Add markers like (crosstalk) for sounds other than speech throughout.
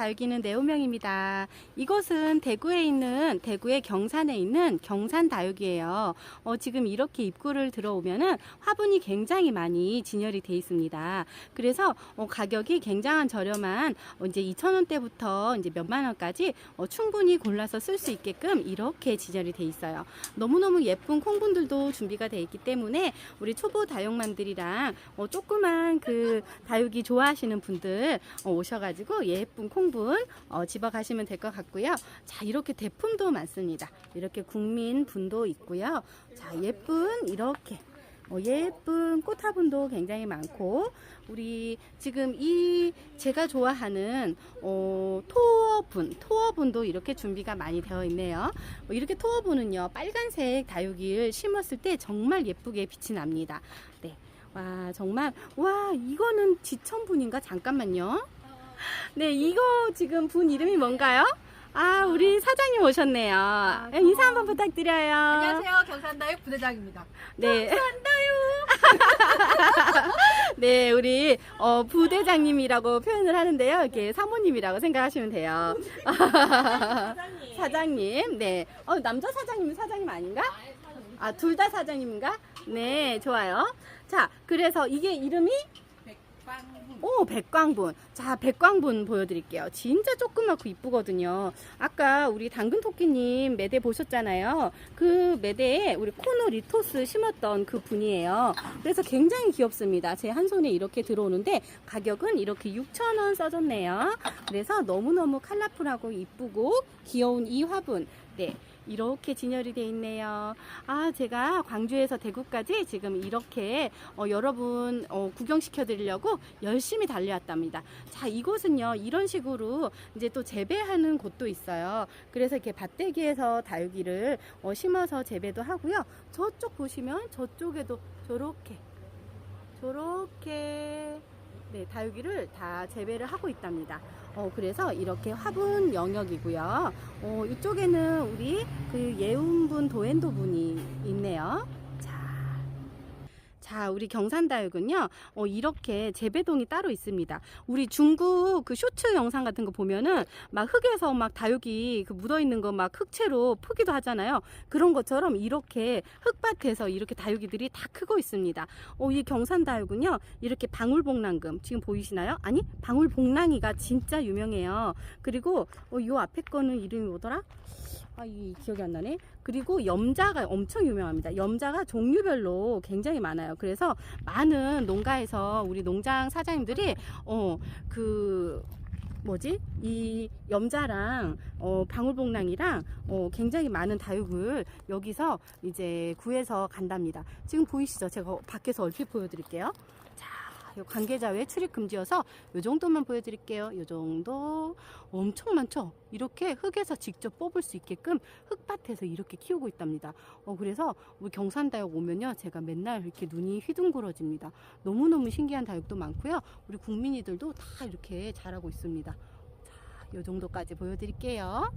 다육이는 네오명입니다. 이곳은 대구에 있는 대구의 경산에 있는 경산 다육이에요. 어, 지금 이렇게 입구를 들어오면은 화분이 굉장히 많이 진열이 돼 있습니다. 그래서 어, 가격이 굉장한 저렴한 어, 이제 2,000원대부터 이제 몇만 원까지 어, 충분히 골라서 쓸 수 있게끔 이렇게 진열이 돼 있어요. 너무너무 예쁜 콩분들도 준비가 돼 있기 때문에 우리 초보 다육맘들이랑 어, 조그만 그 다육이 좋아하시는 분들 어, 오셔가지고 예쁜 콩분 어, 집어 가시면 될 것 같고요. 자 이렇게 대품도 많습니다. 이렇게 국민 분도 있고요. 자 예쁜 이렇게 어, 예쁜 꽃 화분도 굉장히 많고 우리 지금 이 제가 좋아하는 어, 토어분 토어분도 이렇게 준비가 많이 되어 있네요. 어, 이렇게 토어분은요 빨간색 다육이를 심었을 때 정말 예쁘게 빛이 납니다. 네. 와 정말 와 이거는 지천분인가 잠깐만요. (laughs) 네 이거 지금 분 이름이 뭔가요? 아 우리 사장님 오셨네요. 네, 인사 한번 부탁드려요. 안녕하세요. 경산다육 부대장입니다. 네. (laughs) 네, 우리 어, 부대장님이라고 표현을 하는데요. 이렇게 사모님이라고 생각하시면 돼요. (laughs) 사장님, 네. 어, 남자 사장님은 사장님 아닌가? 아, 둘 다 사장님인가? 네, 좋아요. 자, 그래서 이게 이름이 백방분. 오, 백광분. 자, 백광분 보여드릴게요. 진짜 조그맣고 이쁘거든요. 아까 우리 당근토끼님 매대 보셨잖아요. 그 매대에 우리 코노 리토스 심었던 그 분이에요. 그래서 굉장히 귀엽습니다. 제 한 손에 이렇게 들어오는데 가격은 이렇게 6,000원 써줬네요. 그래서 너무너무 컬러풀하고 이쁘고 귀여운 이 화분. 네. 이렇게 진열이 돼 있네요. 아, 제가 광주에서 대구까지 지금 이렇게 어, 여러분 어, 구경시켜 드리려고 열심히 달려왔답니다. 자, 이곳은요, 이런 식으로 이제 또 재배하는 곳도 있어요. 그래서 이렇게 밭대기에서 다육이를 어, 심어서 재배도 하고요. 저쪽 보시면 저쪽에도 저렇게, 저렇게, 네, 다육이를 다 재배를 하고 있답니다. 어, 그래서 이렇게 화분 영역이고요. 어, 이쪽에는 우리 그 예운분 도엔도 분이 있네요. 자. 자, 우리 경산다육은요, 어, 이렇게 재배동이 따로 있습니다. 우리 중국 그 쇼츠 영상 같은 거 보면은 막 흙에서 막 다육이 그 묻어 있는 거 막 흙채로 푸기도 하잖아요. 그런 것처럼 이렇게 흙밭에서 이렇게 다육이들이 다 크고 있습니다. 어, 이 경산다육은요, 이렇게 방울복랑금, 지금 보이시나요? 아니, 방울복랑이가 진짜 유명해요. 그리고, 어, 요 앞에 거는 이름이 뭐더라? 아, 이 기억이 안 나네. 그리고 염자가 엄청 유명합니다. 염자가 종류별로 굉장히 많아요. 그래서 많은 농가에서 우리 농장 사장님들이 어 그 뭐지 이 염자랑 어 방울복랑이랑 어 굉장히 많은 다육을 여기서 이제 구해서 간답니다. 지금 보이시죠? 제가 밖에서 얼핏 보여드릴게요. 자, 요 관계자 외 출입 금지여서 요 정도만 보여드릴게요. 요 정도 엄청 많죠? 이렇게 흙에서 직접 뽑을 수 있게끔 흙밭에서 이렇게 키우고 있답니다. 어, 그래서 우리 경산다육 오면요. 제가 맨날 이렇게 눈이 휘둥그러집니다. 너무너무 신기한 다육도 많고요. 우리 국민이들도 다 이렇게 자라고 있습니다. 자, 요 정도까지 보여드릴게요.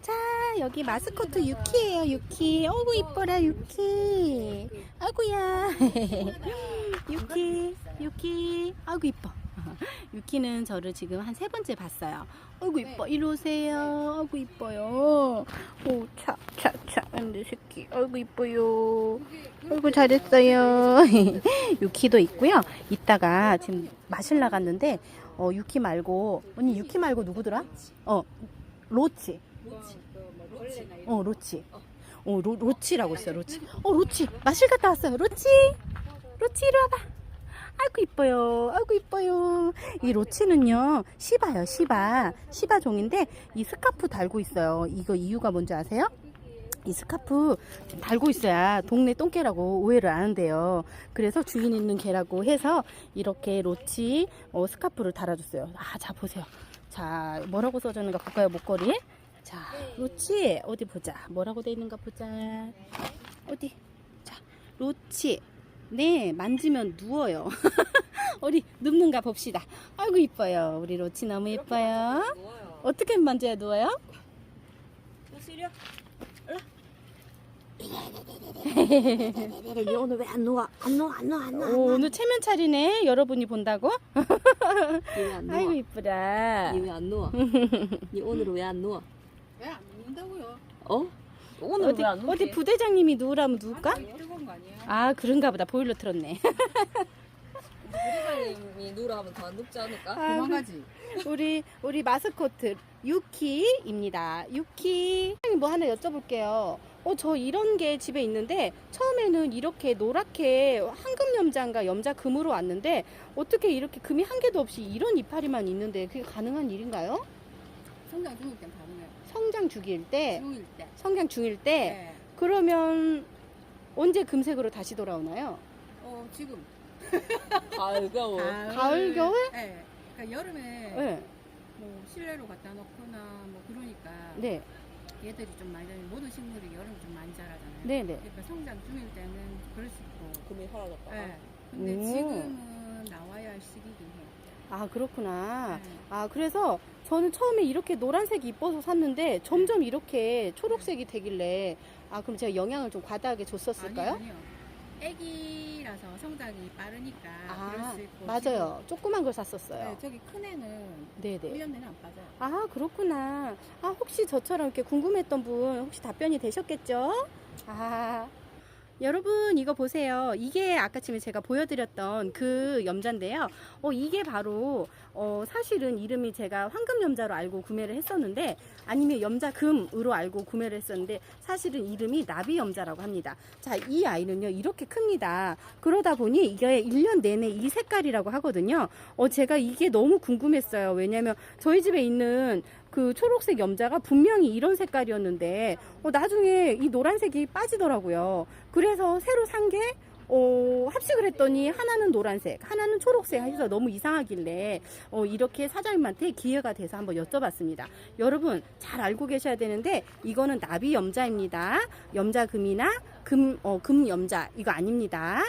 자, 여기 마스코트 유키예요, 유키. 어구, 이뻐라, 유키. 아구야. (laughs) 유키, 유키. 아구, 이뻐. (laughs) 유키는 저를 지금 한 세 번째 봤어요. 아이고 이뻐 이리 오세요. 아이고 이뻐요. 오 차 차 차 안돼 새끼. 아이고 이뻐요. 아이고 잘했어요. (laughs) 유키도 있고요. 이따가 지금 마실 나갔는데 어 유키 말고 언니 유키 말고 누구더라? 어 로치. 로치. 뭐 로치. 어 로치. 어 로, 로치라고 있어요 로치. 어 로치 마실 갔다 왔어요. 로치. 로치 이리 와봐. 아이고 이뻐요. 아이고 이뻐요. 이 로치는요 시바요 시바 시바 종인데 이 스카프 달고 있어요. 이거 이유가 뭔지 아세요? 이 스카프 달고 있어야 동네 똥개라고 오해를 안 한대요. 그래서 주인 있는 개라고 해서 이렇게 로치 어, 스카프를 달아줬어요. 아, 자 보세요. 자 뭐라고 써졌는가 볼까요 목걸이? 자 로치 어디 보자. 뭐라고 돼 있는가 보자. 어디? 자 로치. 네 만지면 누워요. (laughs) 우리 눕는가 봅시다. 아이고 이뻐요. 우리 로치 너무 이뻐요. 누워요. 어떻게 만져야 누워요? 또 시려? 니 오늘 왜 안 누워? 안 누워 안 누워 안 누워. 오, 오늘 체면 차리네. 여러분이 본다고? (laughs) 니왜안 누워? 아이고 이쁘다. 니왜안 누워? (laughs) 니 오늘 왜 안 누워? 왜 안 먹는다고요? 어? 오늘 어디, 왜안 어디 부대장님이 누우라면 누울까? 아, 뜨거운 거 아니에요? 아 그런가 보다. 보일러 틀었네. 부대장님이 누우라면 더 안 눕지 않을까? 아, 도망가지. 우리 우리 마스코트 유키입니다. 유키. 뭐 하나 여쭤볼게요. 어, 저 이런 게 집에 있는데 처음에는 이렇게 노랗게 황금 염자인가 염자 금으로 왔는데 어떻게 이렇게 금이 한 개도 없이 이런 이파리만 있는데 그게 가능한 일인가요? 성장 중일 땐 가능해요. 성장 주기일 때, 중일 때. 성장 중일 때 네. 그러면 언제 금색으로 다시 돌아오나요? 어, 지금. (laughs) 가을 겨울. 가을, 겨울? 네. 그러니까 여름에 네. 뭐 실내로 갖다 놓거나 뭐 그러니까 네. 얘들이 좀 많이 자라요. 모든 식물이 여름에 좀 많이 자라잖아요. 네, 네. 그러니까 성장 중일 때는 그럴 수 있고. 금이 사라졌다. 네. 근데 오. 지금은 나와야 할 시기긴 해요. 아, 그렇구나. 네. 아, 그래서 저는 처음에 이렇게 노란색이 이뻐서 샀는데 점점 이렇게 초록색이 되길래 아, 그럼 제가 영향을 좀 과다하게 줬었을까요? 아니요, 아니요. 애기라서 성장이 빠르니까 그럴 아, 수 있고. 맞아요. 조그만 걸 샀었어요. 네, 저기 큰 애는 네, 1년 네. 내내 안 빠져요. 아, 그렇구나. 아, 혹시 저처럼 이렇게 궁금했던 분 혹시 답변이 되셨겠죠? 아. 여러분 이거 보세요. 이게 아까 전에 제가 보여드렸던 그 염자인데요. 어 이게 바로 어 사실은 이름이 제가 황금 염자로 알고 구매를 했었는데 아니면 염자금으로 알고 구매를 했었는데 사실은 이름이 나비 염자라고 합니다. 자 이 아이는요 이렇게 큽니다. 그러다 보니 이게 1년 내내 이 색깔이라고 하거든요. 어 제가 이게 너무 궁금했어요. 왜냐면 저희 집에 있는 그 초록색 염자가 분명히 이런 색깔이었는데 어, 나중에 이 노란색이 빠지더라고요. 그래서 새로 산게 어, 합식을 했더니 하나는 노란색, 하나는 초록색 해서 너무 이상하길래 어, 이렇게 사장님한테 기회가 돼서 한번 여쭤봤습니다. 여러분 잘 알고 계셔야 되는데 이거는 나비 염자입니다. 염자금이나 금, 어, 금 염자 이거 아닙니다.